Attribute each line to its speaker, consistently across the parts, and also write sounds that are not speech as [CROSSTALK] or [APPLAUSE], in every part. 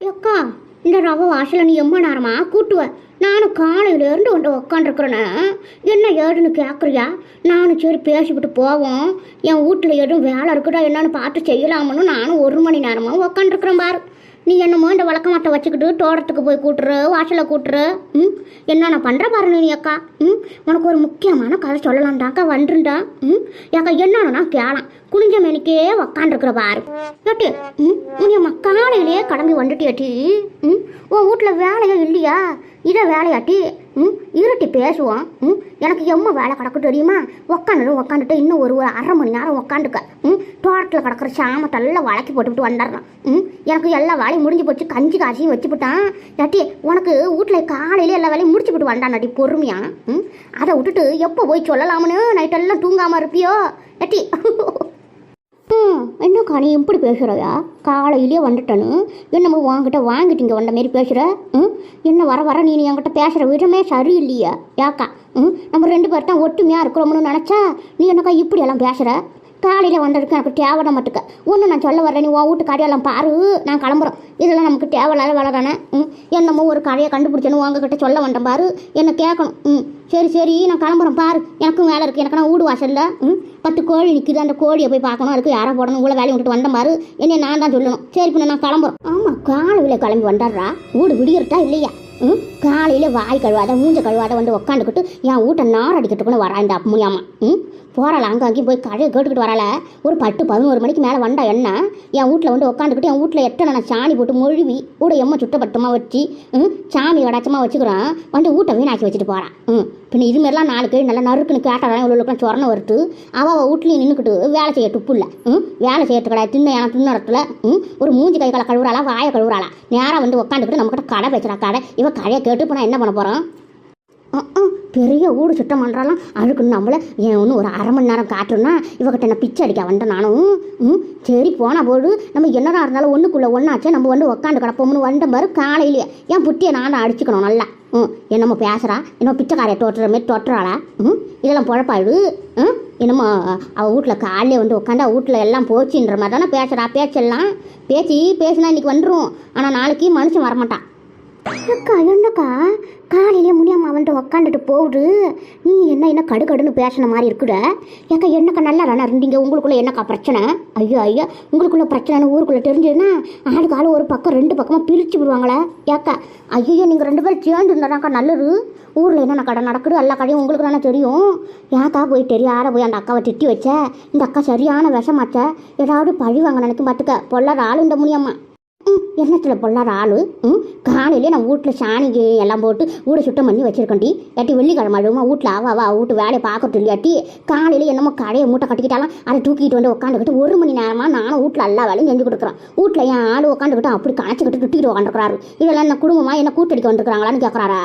Speaker 1: அக்கா இந்த ரவை வாசல நீ எம்ம நேரமா கூட்டுவ? நானும் காலையிலேருந்து இருந்து வந்து உக்காண்டிருக்கிறேன்னு என்ன ஏதுன்னு கேட்குறியா நானும் சரி பேசிவிட்டு போவோம். என் வீட்டில் எதுவும் வேலை இருக்குதா என்னன்னு பார்த்து செய்யலாமுன்னு நானும் ஒரு மணி நேரமாக உக்காண்டிருக்கிறேன் பாரு. நீ என்னமோ இந்த வழக்க மாட்டை வச்சுக்கிட்டு தோட்டத்துக்கு போய் கூட்டுரு வாசலை கூட்டுரு. ம்? என்னென்ன பண்ணுற பாரு நீ அக்கா? ம்? உனக்கு ஒரு முக்கியமான கதை சொல்லலாம்டாக்கா வந்துருண்டா. ம்? ஏக்கா என்னன்னா கேளாம். குனிஞ்ச மேனிக்கே உக்காண்டிருக்கிற பாரு. ஏட்டி ம்? நீ மக்காலையிலே கிளம்பி வந்துட்டியாட்டி. ம்? உன் வீட்டில் வேலையே இல்லையா? இதை வேலையாட்டி. ம்? இருட்டி பேசுவோம் ம்? எனக்கு எம்ம வேலை கிடக்கு தெரியுமா? உக்காந்துட்டு உக்காந்துட்டு இன்னும் ஒரு ஒரு அரை மணி நேரம் உக்காந்துக்க. ம்? தோட்டத்தில் கிடக்கிற சாமத்தெல்லாம் வளக்கி போட்டுவிட்டு வந்துடுறான் ம்? எனக்கு எல்லா வேலையும் முடிஞ்சு போச்சு. கஞ்சி காசியும் வச்சுவிட்டான் ஏட்டி உனக்கு வீட்டில் காலையில எல்லா வேலையும் முடிச்சு விட்டு வந்தாண்டாட்டி பொறுமையா? ம்? அதை விட்டுட்டு எப்போ போய் சொல்லலாம்னு நைட்டெல்லாம் தூங்காமல் இருப்பியோ? ஏட்டி என்னக்கா நீ இப்படி பேசுகிறயா காலையிலே வந்துட்டேன்னு. என்னமோ வாங்கிட்ட வாங்கிட்டு இங்கே வந்த மாரி பேசுகிற ம்? என்ன வர வர நீ என்கிட்ட பேசுகிற விதமே சரியில்லையா. யாக்கா ம்? நம்ம ரெண்டு பேர் தான் ஒற்றுமையாக இருக்கிறோம்னு நினச்சா நீ என்னக்கா இப்படி எல்லாம் பேசுகிற காலையில் வந்ததுக்கு எனக்கு தேவைட மாட்டுக்க. ஒன்று நான் சொல்ல வரேன் நீ உன் வீட்டு கடையெல்லாம் பாரு. நான் கிளம்புறோம் இதெல்லாம் நமக்கு தேவையில்லாத வேலை தானே? ம். என்னமோ ஒரு கடையை கண்டுபிடிச்சேன்னு உங்ககிட்ட சொல்ல வந்தேன் பாரு. என்ன கேட்கணும். ம். சரி சரி. நான் கிளம்புறேன் பாரு. எனக்கும் வேலை இருக்குது எனக்கு நான் வீடு வாசல்ல ம். பத்து கோழி நிற்குது அந்த கோழியை போய் பார்க்கணும். அதுக்கு யாரை போடணும். இவ்வளோ வேலையை விட்டுட்டு வந்த பாரு. என்னை நான் தான் சொல்லணும். சரி பின்ன நான் கிளம்புறோம் ஆமாம் காலையில் கிளம்பி வந்துடுறா வீடு விடியறட்டா இல்லையா? ம் காலையில் வாய் கழுவாத மூஞ்ச கழுவாத வந்து உக்காந்துக்கிட்டு என் வீட்டை நார் கூட வரா இந்த முடியாமா ம் போகிறாள் அங்கே அங்கேயும் போய் கடையை கேட்டுக்கிட்டு வரால ஒரு பத்து பதினோரு மணிக்கு மேலே வந்தா என்ன என் வீட்டில் வந்து உட்காந்துக்கிட்டு என் வீட்டில் எத்தனை நான் சாணி போட்டு மொழுவி கூட எம்ம சுட்டப்பட்டமாக வச்சு ம் சாமி வடாச்சமாக வச்சுக்கிறேன் வந்து வீட்டை வீணாக்கி வச்சுட்டு போகிறான் ம் பின்ன இதுமாரிலாம் நாலு கேள்வி நல்லா நறுக்குன்னு கேட்டாலும் இவ்வளோக்கெல்லாம் சொரணை வருது அவள் அவள் வீட்லேயும் நின்றுக்கிட்டு வேலை செய்ய துப்பு இல்லை ம் வேலை செய்யறது கிடையாது தின்ன ஏன்னா தின்னறத்துல ம் ஒரு மூஞ்சி கை காலை கழுவுறாளா வாயை கழுவுறாளா நேராக வந்து உட்காந்துக்கிட்டு நம்மக்கிட்ட கடை பேசுகிறா கடை இவ கடையை கேட்டு இப்போ நான் என்ன பண்ண போகிறோம் பெரிய ஊடு சுத்தம் பண்ணுறாலாம் அழுக்குன்னு நம்மள ஏன் ஒன்று ஒரு அரை மணி நேரம் காட்டுன்னா இவகிட்ட நான் பிச்சை அடிக்க வந்தேன் நானும். ம் சரி போன போடு. நம்ம என்னடா இருந்தாலும் ஒன்றுக்குள்ளே ஒன்றாச்சே நம்ம வந்து உட்காந்து கிடப்போம்னு வந்த மாதிரி காலையிலேயே. ஏன் புட்டியை நான் தான் அடிச்சுக்கணும் நல்லா. ம் என்னமோ பேசுகிறா என்னமோ பிச்சைக்காரையை தொட்டுற மாரி தொட்டுறாளா ம் இதெல்லாம் புழப்பாயிடு. ம் என்னமோ அவள் வீட்டில் காலையிலே வந்து உட்காந்து வீட்டில் எல்லாம் போச்சுன்ற மாதிரி தானே பேசுகிறா பேச்செல்லாம் பேச்சு பேசினா இன்னைக்கு வந்துடும் ஆனால் நாளைக்கு மனுஷன் வரமாட்டான். அக்கா என்னக்கா காலையிலே முடியாம அவன்கிட்ட உக்காந்துட்டு போகுது. நீ என்ன என்ன கடுகடுன்னு பேசின மாதிரி இருக்குட ஏக்கா என்னக்கா நல்லா தானே இருந்தீங்க? உங்களுக்குள்ள என்னக்கா பிரச்சனை? ஐயோ ஐயா உங்களுக்குள்ள பிரச்சனைன்னு ஊருக்குள்ள தெரிஞ்சதுன்னா ஆளுக்கு ஆள் ஒரு பக்கம் ரெண்டு பக்கமாக பிரித்து விடுவாங்களே. ஏக்கா ஐயோ நீங்கள் ரெண்டு பேரும் சேர்ந்து இருந்தாக்கா நல்லது. ஊரில் என்னென்ன கடை நடக்குது? எல்லா கடையும் உங்களுக்கு தானே தெரியும். ஏக்கா போய் தெரியாத போய் அந்த அக்காவை திட்டி வச்ச இந்த அக்கா சரியான விஷமாச்ச ஏதாவது பழி வாங்க நினைக்கும் பார்த்துக்க பொல்லாத ஆளு இந்த முடியாமா ம் என்னத்தில் பொல்லாத ஆளு? ம்? காலையிலே நான் வீட்டில் சாணிக்கு எல்லாம் போட்டு வீடு சுத்தம் பண்ணி வச்சிருக்கேன்டி ஏட்டி வெள்ளிக்கிழமை அழுமா வீட்டில் ஆவாவா வீட்டு வேலையை பார்க்கறது இல்லையாட்டி காலையில் என்னமோ கடையை மூட்டை கட்டிக்கிட்டாலும் அதை தூக்கிட்டு வந்து உட்காந்துக்கிட்டு ஒரு மணி நேரமாக நானும் வீட்டில் எல்லா வேலையும் செஞ்சு கொடுக்குறேன். வீட்டில் என் ஆள் உட்காந்துக்கிட்டு அப்படி கணச்சிக்கிட்டு துட்டிக்கிட்டு உட்காந்துருக்காரு இதெல்லாம் என்ன குடும்பமாக என்ன கூட்டடிக்க வந்துருக்காங்களான்னு கேட்குறாரா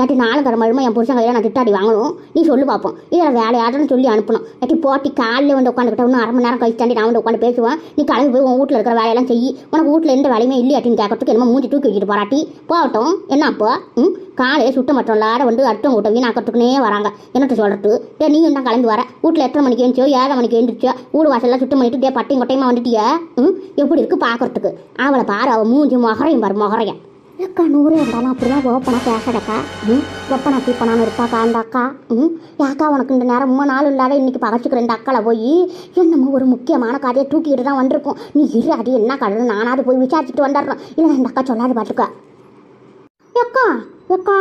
Speaker 1: ஏட்டி நாலு கிழமை அழுமா என் புருஷன் கையில் நான் திட்டாடி வாங்கணும். நீ சொல்லு பார்ப்போம் இதில் வேலையாடுன்னு சொல்லி அனுப்பணும். ஏட்டி போட்டி காலையில் வந்து உட்காந்துக்கிட்ட இன்னும் அரை மணி நேரம் கழிச்சு தாண்டி நான் வந்து உட்காந்து பேசுவேன். நீ கிளம்பி போய் உன் வீட்டில் இருக்கிற வேலையெல்லாம் செய். உனக்கு வீட்டில் எந்த வேலையுமே இல்லையாட்டின்னு கேட்கறதுக்கு என்னமோ மூஞ்சி தூக்கி வச்சுட்டு போராட்டி போகட்டும். என்ன அப்போ? ம்? காலையில் சுத்தம் மட்டும் இல்லாத வந்து அடுத்தவங்க வீட்டை வீணாக்கிறதுக்குனே வராங்க. என்னட்டு சொல்கிறது டே நீ என்ன கலந்து வர. வீட்டில் எத்தனை மணிக்கு எழுந்திச்சோ ஏழரை மணிக்கு எழுந்திரிச்சோ வீடு வாசல்லாம் சுத்தம் பண்ணிட்டு டே பட்டையும் கொட்டையுமா வந்துட்டியா? ம்? எப்படி இருக்கு பார்க்குறதுக்கு அவளை பாரு அவள் மூஞ்சி மொகரையும் பாரு மொகரையும் அக்கா நூறு இருந்தாலும் அப்படிலாம் ஓப்பனா பேசடக்கா ம்? ஒப்பனா தீப்பனான்னு இருப்பாக்கா அந்த அக்கா ம்? ஏக்கா உனக்கு இந்த நேரம் மூணு நாள் இல்லாத இன்னைக்கு பகச்சுக்கிற இந்த அக்கால போய் என்னமோ ஒரு முக்கியமான கதையை தூக்கிட்டு தான் வந்திருக்கோம். நீ இரு அடி என்ன கதை நானாவது போய் விசாரிச்சுட்டு வந்துடுறோம் இல்லை இந்த அக்கா சொல்லாது பார்த்துக்க எக்கா எக்கா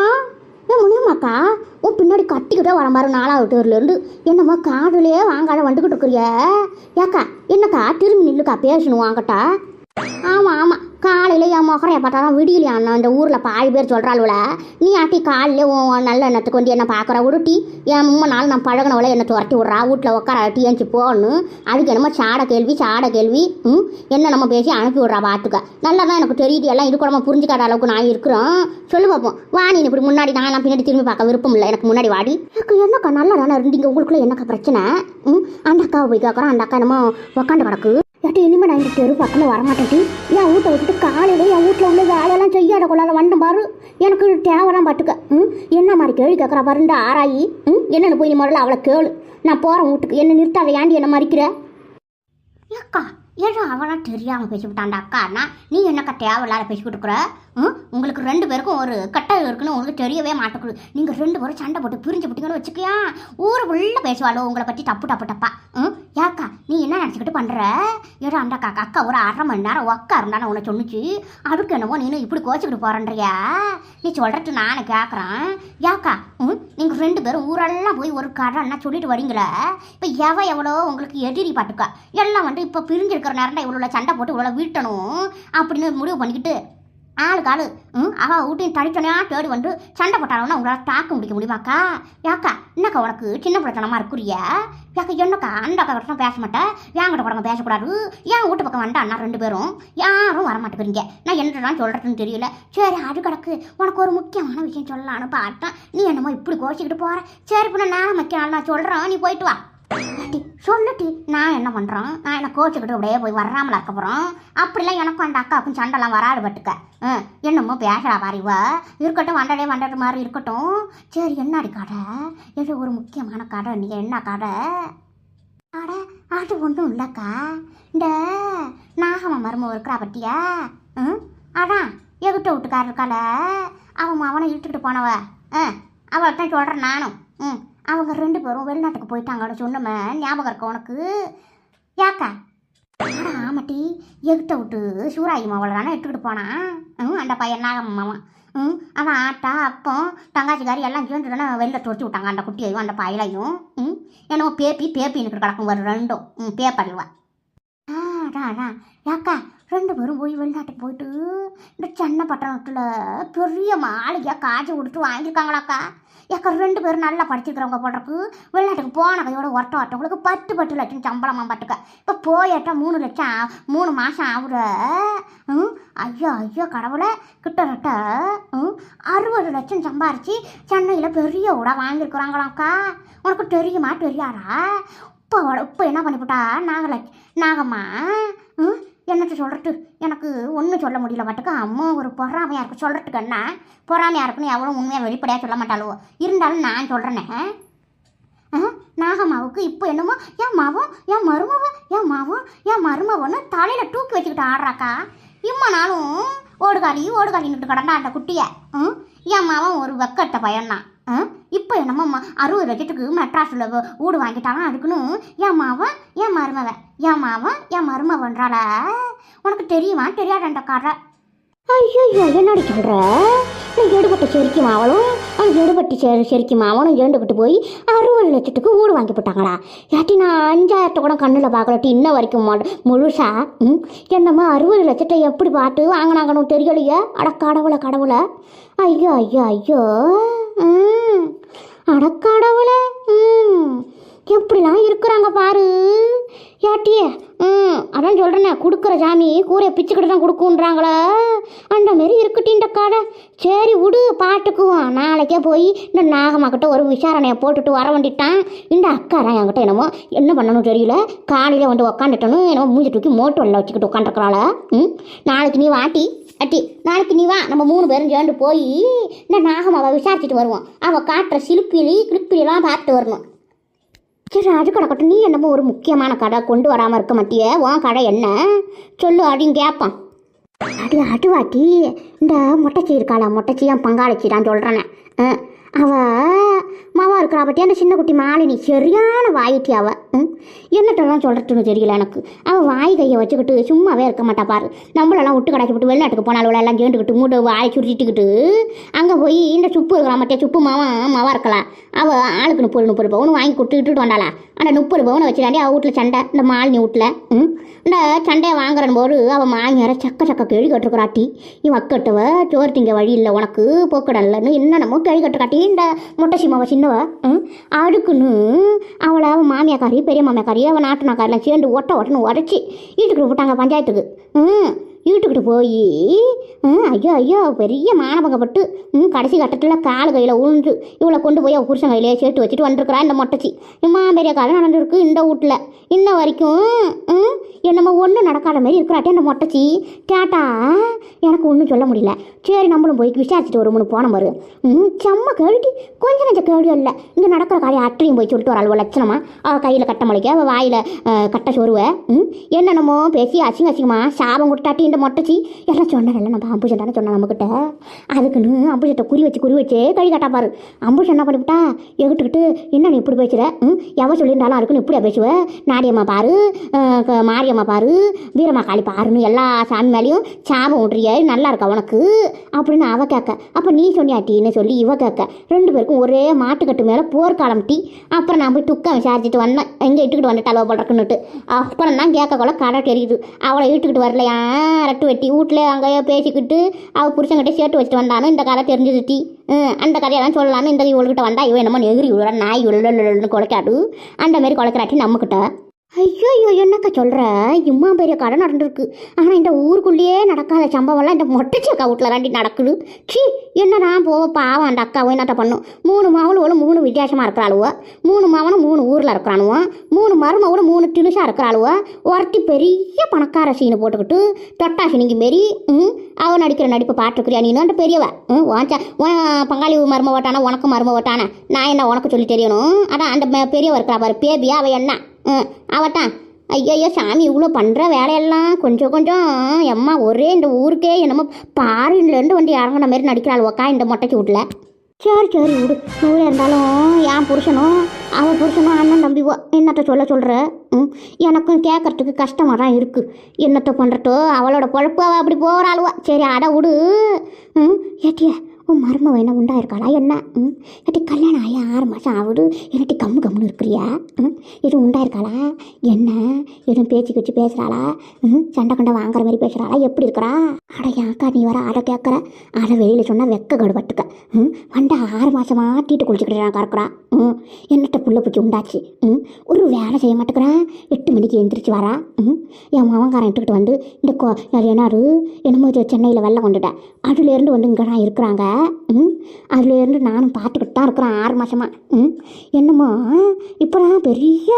Speaker 1: ஏன் முடியுமாக்கா உன் பின்னாடி கட்டிக்கிட்டே வர மாதிரி நாலாவது டூர்லேருந்து என்னம்மா காதுலயே வாங்காத வந்துக்கிட்டு இருக்கிறிய. ஏக்கா என்னக்கா திரும்பி நில்லுக்கா பேசணும் வாங்கட்டா? ஆமாம் ஆமாம் காலையில் என் முகரையை பார்த்தாலும் விடியலையா அண்ணா. இந்த ஊரில் பாதி பேர் சொல்கிறாளுவல நீ ஆட்டி காலையில உன் நல்ல எண்ணத்துக்கு வந்து என்ன பார்க்குற உருட்டி. என் மும்ம நாள் நான் பழகினவளை என்னை துரட்டி விட்றா? வீட்டில் உட்கார டீ ஏஞ்சி போகணும் அதுக்கு என்னமோ சாட கேள்வி சாட கேள்வி. ம்? என்ன நம்ம பேசி அனுப்பி விட்றா பார்த்துக்க நல்லா தான் எனக்கு தெரியுது. எல்லாம் இது கூட நம்ம புரிஞ்சுக்காத அளவுக்கு நான் இருக்கிறோம் சொல்லு பார்ப்போம் வாணி இப்படி முன்னாடி நான் எல்லாம் பின்னாடி திரும்பி பார்க்க விருப்பம் இல்லை. எனக்கு முன்னாடி வாடி. எனக்கு என்னக்கா? நல்லா தானே இருந்தீங்க. உங்களுக்குள்ளே என்னக்கா பிரச்சனை? ம்? அந்த அக்காவை போய் கேட்குறோம் அந்த அக்கா என்னமோ உக்காண்டு கிடக்கு. ஏட்டி இனிமே நான் இந்த தெரு பக்கத்தில் வரமாட்டேன் என் வீட்டை விட்டுட்டு காலையில் என் வீட்டில் உள்ள வேலையெல்லாம் செய்யாத கொள்ளாத வந்தேன் பாரு. எனக்கு தேவைலாம் பட்டுக்க ம்? என்ன மாதிரி கேள்வி கேட்குறா பாருண்டா ஆராயி ம்? என்னென்னு போய் நீ முதல்ல அவளை கேளு. நான் போகிறேன் வீட்டுக்கு. என்ன நிறுத்தாத ஏண்டி என்ன மறிக்கிற? ஏக்கா ஏதோ அவளாக தெரியாமல் பேசிவிட்டாண்டா அக்கானா நீ என்னக்கா தேவையில்லாத பேசிக்கிட்டு இருக்கிற? ம்? உங்களுக்கு ரெண்டு பேருக்கும் ஒரு கட்டாயம் இருக்குன்னு உங்களுக்கு தெரியவே மாட்டேங்குது. நீங்கள் ரெண்டு பேரும் சண்டை போட்டு பிரிஞ்சு விட்டீங்கன்னு வச்சுக்கியா? ஊர் உள்ள பேசுவாளோ உங்களை பற்றி தப்பு தப்பு தப்பா ம்? ஏக்கா நீ என்ன நினச்சிக்கிட்டு பண்ணுற ஏதோ அந்த அக்கா அக்கா ஒரு அரை மணி நேரம் உக்கா இருந்தானே உன்னை சொன்னிச்சு. அதுக்கு என்னவோ நீனு இப்படி கோச்சிக்கிட்டு போகிறன்றியா நீ சொல்கிறது நானே கேட்குறேன் யாக்கா ம் நீங்கள் ரெண்டு பேரும் ஊரெல்லாம் போய் ஒரு கடைன்னா சொல்லிட்டு வரீங்களே? இப்போ எவ எவ்வளோ உங்களுக்கு எதிரி பாட்டுக்கா? எல்லாம் வந்து இப்போ பிரிஞ்சிருக்கிற நேரம் இவ்வளோ சண்டை போட்டு இவ்வளோ வீட்டணும் அப்படின்னு முடிவு பண்ணிக்கிட்டு ஆளுக்கு ஆளு ம் அவள் வீட்டையும் தனித்தனியாக தேடி வந்து சண்டை போட்டாலும் உங்களால் தாக்க முடிக்க முடியுமாக்கா? யாக்கா என்னக்கா உனக்கு சின்ன பிரச்சனமாக இருக்குறிய? யாக்கா என்னக்கா அந்த அக்கா கிட்ட பேச மாட்டேன் என்கிட்ட கூட பேசக்கூடாது. என் வீட்டு பக்கம் வந்தா அண்ணா ரெண்டு பேரும். யாரும் வர மாட்டேங்கிறீங்க. நான் என்னதான் சொல்கிறதுன்னு தெரியல. சரி அது கிடக்கு. உனக்கு ஒரு முக்கியமான விஷயம் சொல்லலான்னு பார்த்தேன். நீ என்னமோ இப்படி கோச்சிக்கிட்டு போகிற சரி பின்ன நான் முக்கிய நான் சொல்கிறேன் நீ போயிட்டு வா. சொல்லுட்டி நான் என்ன பண்ணுறோம் நான் என்ன கோச்சுக்கிட்டு அப்படியே போய் வராமல இருக்க போகிறோம் அப்படிலாம் எனக்கும் அந்த அக்காவுக்கும் சண்டைலாம் வராது பட்டுக்க ம் என்னமோ பேசுறா பாரிவ இருக்கட்டும் வண்டடே வண்டடு மாதிரி இருக்கட்டும். சரி என்னடி கடை ஏதோ ஒரு முக்கியமான கடை நீ என்ன கடை அட அது ஒன்றும் இல்லைக்கா. இந்த நாகம மருமம் இருக்கிறா பட்டியா ம் அதான் எகிட்ட வீட்டுக்காரர் கடை அவன் அவனை இழுத்துக்கிட்டு போனவ. ஆ அவள்கிட்ட சொல்கிறேன் நானும். ம். அவங்க ரெண்டு பேரும் வெளிநாட்டுக்கு போயிட்டாங்கன்னு சொன்னமே ஞாபகம் இருக்க உனக்கு? யாக்கா? ஆடா ஆமாட்டி எகிட்ட விட்டு சூராயி மாவளை தானே எடுத்துக்கிட்டு போனான் ம் அந்த பையன் நாகம் மாவன் ம் அவன் ஆட்டா அப்பம் தங்காச்சிக்காரி எல்லாம் சேர்ந்து தானே வெளில துரத்தி விட்டாங்க அந்த குட்டியையும் அந்த பயலையும் ம் என்னமோ பேப்பி பேப்பின்னு கிடக்கும் ஒரு ரெண்டும். ம் பேப்பர்வா ஆ அதான் அதான். யாக்கா ரெண்டு பேரும் போய் வெளிநாட்டுக்கு போயிட்டு இந்த சென்னை பட்டணத்தில் பெரிய மாளிகையாக காய்ச்சி கொடுத்து வாங்கியிருக்காங்களாக்கா? ஏக்கா ரெண்டு பேரும் நல்லா படிச்சிருக்கிறவங்க போடுறக்கு வெளிநாட்டுக்கு போன கையோட ஒட்ட ஒருத்தவங்களுக்கு பத்து பத்து லட்சம் சம்பளமாக பட்டுக்க இப்போ போயிட்டா மூணு லட்சம் மூணு மாதம் ஆகுற ம் ஐயோ ஐயோ கடவுளை கிட்டத்தட்ட ம் அறுபது லட்சம் சம்பாரித்து சென்னையில் பெரிய உடை வாங்கியிருக்கிறாங்களாக்கா? உனக்கு தெரியுமா தெரியாதா? இப்போ இப்போ என்ன பண்ணிவிட்டா நாகலட்ச நாகம்மா ம் என்னத்தை சொல்கிறது எனக்கு ஒன்றும் சொல்ல முடியல மட்டுக்கு. அம்மா ஒரு பொறாமையாக இருக்கு. சொல்கிறதுக்கு என்ன? பொறாமையாக இருக்குன்னு எவ்வளோ உண்மையாக வெளிப்படையாக சொல்ல மாட்டாளோ? இருந்தாலும் நான் சொல்கிறேனே நாகம்மாவுக்கு இப்போ என்னமோ என் மாவும் என் மருமவ என் மாவும் என் மருமவன்னு தலையில் தூக்கி வச்சுக்கிட்டு ஆடுறாக்கா? இம்மா நாளும் ஓடுகாலி ஓடுகாலின்னுட்டு கடந்தா அந்த குட்டியை. ம் என் மாவன் ஒரு வெக்கத்தை பயன்னா ம் இப்போ என்னமோ அறுபது லட்சத்துக்கு மெட்ராஸில் வீடு வாங்கிட்டாலும் அதுக்குன்னு என் மாவன் என் மருமவன் என் மாவன் என் மருமவன்றால உனக்கு தெரியுமா? தெரியாதண்ட கார ஐயோ என்னடி சொல்கிற நான் எடுபட்ட செரிக்கு மாவளும் அந்த எடுபட்டு செரி செரிக்கு மாவனும் ஏண்டுக்கிட்டு போய் அறுபது லட்சத்துக்கு வீடு வாங்கி போட்டாங்களா? ஏட்டி நான் அஞ்சாயிரத்தை கூட கண்ணில் பார்க்கலட்டி இன்ன வரைக்கும் முழுசா ம்? என்னம்மா அறுபது லட்சத்தை எப்படி பார்த்து வாங்கினாங்கன்னு தெரியலையே? அட கடவுளை கடவுளை. ஐயோ ஐயோ ஐயோ. ம். அட கடவுளை ம். எப்படிலாம் இருக்கிறாங்க பாரு. ஏட்டியே ம் அதான் சொல்கிறேனே கொடுக்குற சாமி கூரையை பிச்சுக்கிட்டு தான் கொடுக்குன்றாங்களே அந்த மாரி இருக்குட்டி இந்த கடை சரி விடு பாட்டுக்குவோம் நாளைக்கே போய் இந்த நாகம்மாக்கிட்ட ஒரு விசாரணையை போட்டுட்டு வர வேண்டிட்டான். இந்த அக்கா தான் என்கிட்ட என்னமோ என்ன பண்ணணும் தெரியல. காலையில் வந்து உக்காந்துட்டனும் என்னமோ மூஞ்சி தூக்கி மோட்டோரில் வச்சுக்கிட்டு உட்காந்துருக்குறாளா ம் நாளைக்கு நீ வாட்டி அட்டி நாளைக்கு நீ வா. நம்ம மூணு பேரும் சேர்ந்து போய் இந்த நாகம்மாவை விசாரிச்சுட்டு வருவோம். அவள் காட்டுற சிலுப்பிலி கிளிப்பிலாம் பார்த்துட்டு வரணும். அது கடக்கட்டும் நீ என்னமோ ஒரு முக்கியமான கடை கொண்டு வராமல் இருக்க மாட்டிய? உன் கடை என்ன? சொல்லு அப்படின்னு கேட்பான் அது அதுவாட்டி. இந்த மொட்டைச்சி இருக்காளா மொட்டைச்சி என் பங்காளிச்சி தான் சொல்கிறேன்னு அவ மாவா இருக்கிறா பற்றி அந்த சின்ன குட்டி மாலினி. சரியான வாயிட்டி அவ. ம்? என்னட்டெல்லாம் சொல்கிறதுன்னு தெரியல எனக்கு. அவள் வாய் கையை வச்சுக்கிட்டு சும்மாவே இருக்க மாட்டா பாரு. நம்மளெல்லாம் விட்டு கடைச்சி விட்டு வெளிநாட்டுக்கு போனாலும் எல்லாம் கேண்டுக்கிட்டு மூட்டை வாய் சுருட்டிக்கிட்டு அங்கே போய் இந்த சுப்பு இருக்கிறா மட்டியா சுப்பு மாவன் மாவா இருக்கலாம் அவள் ஆளுக்கு முப்பது முப்பது பவுன் வாங்கி கொடுத்துக்கிட்டு வந்தாளா? ஆனால் முப்பது பவுனை வச்சுட்டாண்டி அவள் வீட்டில் சண்டை இந்த மாலினி வீட்டில் ம்? இந்த சண்டையை வாங்குற போது அவள் மாங்கிற சக்க சக்க கேள்வி கட்டுருக்குறாட்டி இவன் அக்கட்டவ சோறு திங்க வழி இல்லை உனக்கு போக்கடம் இல்லைன்னு என்னென்னமோ கேள்வி கட்டு காட்டி இந்த முட்டை சிம்மாவை சின்ன ம்? அடுக்குன்னு அவளை அவன் மாமியாக்காரி பெரிய மாமியாக்காரி அவன் நாட்டுனாக்காரிலாம் சேர்ந்து ஒட்ட ஒட்டன்னு உடச்சி வீட்டுக்கு விட்டாங்க பஞ்சாயத்துக்கு. ம்? வீட்டுக்கிட்ட போய் ஐயோ ஐயோ பெரிய மானபங்கப்பட்டு ம் கடைசி கட்டத்தில் கால் கையில் உழுந்து இவளை கொண்டு போய் அவள் புருஷன் கையிலே சேர்த்து வச்சுட்டு வந்துருக்குறா இந்த மொட்டச்சி. இம்மா பெரிய கதை நடந்துருக்கு இந்த வீட்டில் இன்ன வரைக்கும் என்னமோ ஒன்றும் நடக்காத மாதிரி இருக்கிறாட்டே இந்த மொட்டச்சி. கேட்டா எனக்கு ஒன்றும் சொல்ல முடியல. சரி நம்மளும் போய் விசாரிச்சுட்டு வரும்னு போன பாரு. ம் செம்ம கேள்வி கொஞ்சம் நஞ்ச கேள்வியும் இல்லை. இங்கே நடக்கிற காரியம் அற்றையும் போய் சொல்லிட்டு ஒரு அளவு லட்சணமாக அவள் கையில் கட்ட முளைக்க அவள் வாயில் கட்ட சொருவ. ம் என்னென்னமோ பேசி அசிங்க அசிங்கமாக சாபம் கொடுத்தாட்டி இந்த மொட்டச்சி. எல்லாம் சொன்னாரல்ல நம்ம அம்புஷன் தானே சொன்னா நம்மக்கிட்ட அதுக்குன்னு அம்புஷத்தை குறி வச்சு குறி வச்சே கழி கட்டா பாரு. அம்புஷன் என்ன பண்ணிவிட்டா? எகிட்டுக்கிட்டு என்ன நீ இப்படி பேசுற? ம்? எவ சொல்லியிருந்தாலும் அதுக்குன்னு இப்படியா பேசுவ? நாடியம்மா பாரு மாரியம்மா பாரு வீரம்மா காளி பாருன்னு எல்லா சாமி மேலேயும் சாபம் விட்றிய நல்லா இருக்கா உனக்கு? அப்படின்னு அவ கேட்க. அப்போ நீ சொன்னியாட்டின்னு சொல்லி இவ கேட்க. ரெண்டு பேருக்கும் ஒரே மாட்டுக்கட்டு மேலே போர்க்காலம் டீ. அப்புறம் நான் போய் துக்கம் விசாரிச்சுட்டு வந்தேன். எங்கே இட்டுக்கிட்டு வந்துட்டாலோ போடுறக்குன்னுட்டு அப்புறம் தான் கேட்க கொள்ள கடை தெரியுது. அவளை இட்டுக்கிட்டு வரலையா? ரெட்டு வெட்டி. வீட்டில் அங்கேயே பேசிக்கிட்டு அவள் புருஷங்கிட்ட சேர்த்து வச்சுட்டு வந்தானு இந்த கதை தெரிஞ்சது டீ அந்த கதையெல்லாம் சொல்லலான்னு இந்த இவள்கிட்ட வந்தா இவன் என்னமோ எகிரி விழுற நாய் விழுன்னு குலைக்காடு அந்த மாதிரி குலைக்கிறாட்டி நம்மக்கிட்ட ஐயோ ஐயோ என்னக்கா சொல்கிற இம்மா பெரிய கடை நடந்திருக்கு. ஆனால் இந்த ஊருக்குள்ளேயே நடக்காத சம்பவம்லாம் இந்த மொட்டைச்சக்கா வீட்டில் தாண்டி நடக்குது. சி என்னடா போவ? பாவம் அந்த அக்காவும் என்னட்ட பண்ணும்? மூணு மாவளும் மூணு வித்தியாசமாக இருக்கிறாளுவோ? மூணு மாவனும் மூணு ஊரில் இருக்கிறானுவோ? மூணு மருமகளும் மூணு திணுசாக இருக்கிறாளுவோ? ஒருத்தி பெரிய பணக்கார சீனு போட்டுக்கிட்டு தொட்டாசி நீங்க மாரி ம் அவன் நடிக்கிற நடிப்பு பாட்டுக்குரியா நீ அந்த பெரியவ. ம் வாஞ்சா உன் பங்காளி மரும ஓட்டானா உனக்கு மரும ஓட்டானா நான் என்ன உனக்கு சொல்லி தெரியணும்? அதான் அந்த பெரியவ இருக்கிறா பாரு பேபியா அவள் என்ன? அவட்டான் ஐயோ சாமி இவ்வளோ பண்ணுற வேலையெல்லாம் கொஞ்சம் கொஞ்சம் எம்மா ஒரே இந்த ஊருக்கே என்னமோ பாரின்லேருந்து வந்து இறங்குன மாதிரி நடிக்கிறாள் உக்கா இந்த மொட்டைக்கு வீட்டில் சரி சரி விடு. நூறு இருந்தாலும் என் புருஷனும் அவன் புருஷனும் அண்ணன் தம்பிவோ என்னத்த சொல்ல சொல்கிற ம் எனக்கும் கேட்கறதுக்கு கஷ்டமாக தான் இருக்குது என்னத்த பண்ணுறதோ அவளோட பொழப்பு அவள் அப்படி போகிறாளுவா சரி அட விடு. ம் ஏட்டியா உன் மரும என்ன உண்டா இருக்காளா என்ன? ம்? ஏட்டி கல்யாணம் ஆகி ஆறு மாதம் ஆகுது. எனக்கு கம்மு கம்முன்னு இருக்கிறியா? ம்? எதுவும் உண்டா இருக்காளா என்ன? எதுவும் பேச்சு கச்சு பேசுகிறாளா ம்? சண்டை கண்டை வாங்குற மாதிரி பேசுகிறாளா எப்படி இருக்கிறா? அட யாக்கா நீ வர அடை கேட்குற அடை வெளியில் சொன்னால் வெக்க கடுபட்டுக்க ம்? வண்டா ஆறு மாதமா தீட்டு குளிச்சுக்கிட்டு நான் கறக்குறா ம்? என்னட்ட புள்ள பூச்சி உண்டாச்சு? ம்? ஒரு வேலை செய்ய மாட்டேங்கிறா எட்டு மணிக்கு எந்திரிச்சு வரா. ம்? என் மாமன்காரன் இட்டுக்கிட்டு வந்து இந்த கோ என்னாரு? என்னமோ சென்னையில் வெள்ளம் கொண்டுட்டேன் அதுலேருந்து வந்து இங்கே தான் இருக்கிறாங்க. ம் அதுலேருந்து நானும் பார்த்துக்கிட்டு தான் இருக்கிறேன் ஆறு மாதமா ம். என்னமோ இப்போலாம் பெரிய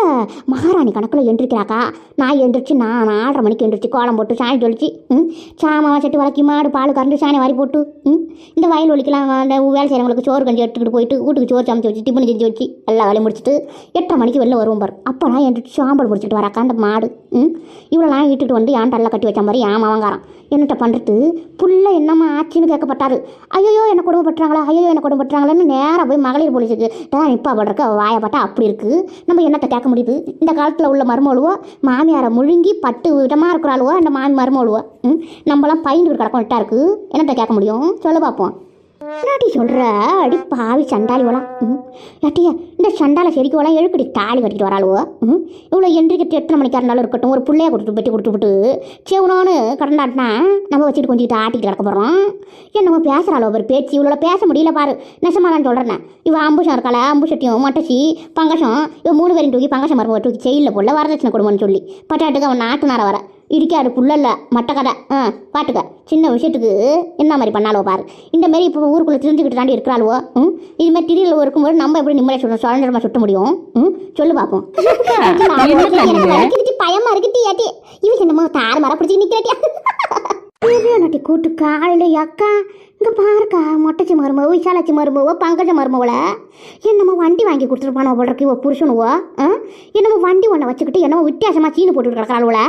Speaker 1: மகாராணி கணக்கில் எந்திரிக்கிறாக்கா? நான் எந்திரிச்சு நான் நாலரை மணிக்கு எந்திரிச்சு கோலம் போட்டு சாணி தொழிச்சு ம். சாமான் சட்டி வளர்க்கி மாடு பால் கறந்து சாணி வாரி போட்டு ம். இந்த வயல் ஒலிக்கெல்லாம் அந்த வேலை செய்கிறவங்களுக்கு சோறு கஞ்சி எடுத்துக்கிட்டு போயிட்டு வீட்டுக்கு சோறு சமைச்சு வச்சு டிஃபன் செஞ்சு வச்சு எல்லா வேலையும் முடிச்சுட்டு எட்டரை மணிக்கு வெளில வருவோம் பாரு. அப்போ நான் எந்திரிச்சு சாம்பல் முடிச்சுட்டு வராக்கா அந்த மாடு ம். இவ்வளோலாம் இட்டுட்டு வந்து ஏன் டல்ல கட்டி வச்ச மாதிரி ஏன் மாவங்காரம் என்னட்ட பண்ணுறது புள்ள என்னம்மா ஆச்சுன்னு கேட்கப்பட்டாரு. ஐயோ என்ன கொடுமைப்பட்டுறாங்களா ஐயோ என்ன கொடுமைப்பட்டுறாங்களேன்னு நேராக போய் மகளிர் போலீஸுக்கு தான் நிப்பா படுறக்க வாயப்பட்டா அப்படி இருக்குது நம்ம என்னத்தை கேட்க முடியுது? இந்த காலத்தில் உள்ள மருமகளுவோ மாமியாரை முழுங்கி பட்டு விதமாக இருக்கிறாளுவோ? அந்த மாமி மருமகளுவோ ம்? நம்மளாம் பயந்துக்கிட்டு கிடக்கும். விட்டா இருக்கு. என்னத்தை கேட்க முடியும்? சொல்ல பார்ப்போம் என்னடி சொல்கிற அடி பாவி சண்டாளி வளம் ம். ஏட்டிய இந்த சண்டால செடிக்கு வளம் எழுக்கடி தாலி கட்டிட்டு வராளுவோ ம். இவ்வளோ எந்திரிக்கிட்டு எத்தனை மணிக்காக இருந்தாலும் இருக்கட்டும் ஒரு பிள்ளைய கொடுத்து பெட்டி கொடுத்து விட்டு செவனோன்னு கடந்தாட்டினா நம்ம வச்சுட்டு கொஞ்சம் ஆட்டிட்டு கிடக்க போகிறோம் என்னமோ பேசுகிறாளோ ஒரு பேச்சு இவ்வளோ பேச முடியல பாரு. நெசமா நான் சொல்கிறேன் இவன் அம்புஷம் இருக்காள? அம்புஷட்டியும் மட்டச்சி பங்கசம் இவன் மூணு பேரும் தூக்கி பங்கசம் மருமக தூக்கி செயலில் போடல வரதட்சணை கொடுமன்னு சொல்லி. பட்டாட்டுக்கு அவன் நேரம் வர. இடிக்காது புள்ளல்ல மட்ட கதை. ஆ பாட்டுக்க. சின்ன விஷயத்துக்கு என்ன மாதிரி பண்ணாலோ பாரு. இந்த மாதிரி இப்போ ஊருக்குள்ளே தெரிஞ்சுக்கிட்டு தாண்டி இருக்கிறாளுவோ? ம்? இது மாதிரி திடீரில் இருக்கும்போது நம்ம எப்படி நிம்மதியாக சொல்ல சுதந்திரமாக சுட்ட முடியும்? ம்? சொல்லு பார்ப்போம் [LAUGHS] பயமா இருக்குடி ஏட்டி இவன் என்னமோ தாறு மர பிடிச்சி நிற்கிறாட்டியா [LAUGHS] நட்டி கூட்டு காலையில் அக்கா இங்கே பாருக்கா மொட்டச்சி மருமவோ விசாலாச்சி மருமவோ பங்கஜ மருமவள என்னமோ வண்டி வாங்கி கொடுத்துருப்பானோ போடுறக்கு இவ புருஷனுவோ? என்னமோ வண்டி ஒன்றை வச்சுக்கிட்டு என்னமோ வித்தியாசமாக சீனு போட்டுட்டு கிடக்கிறாளுவல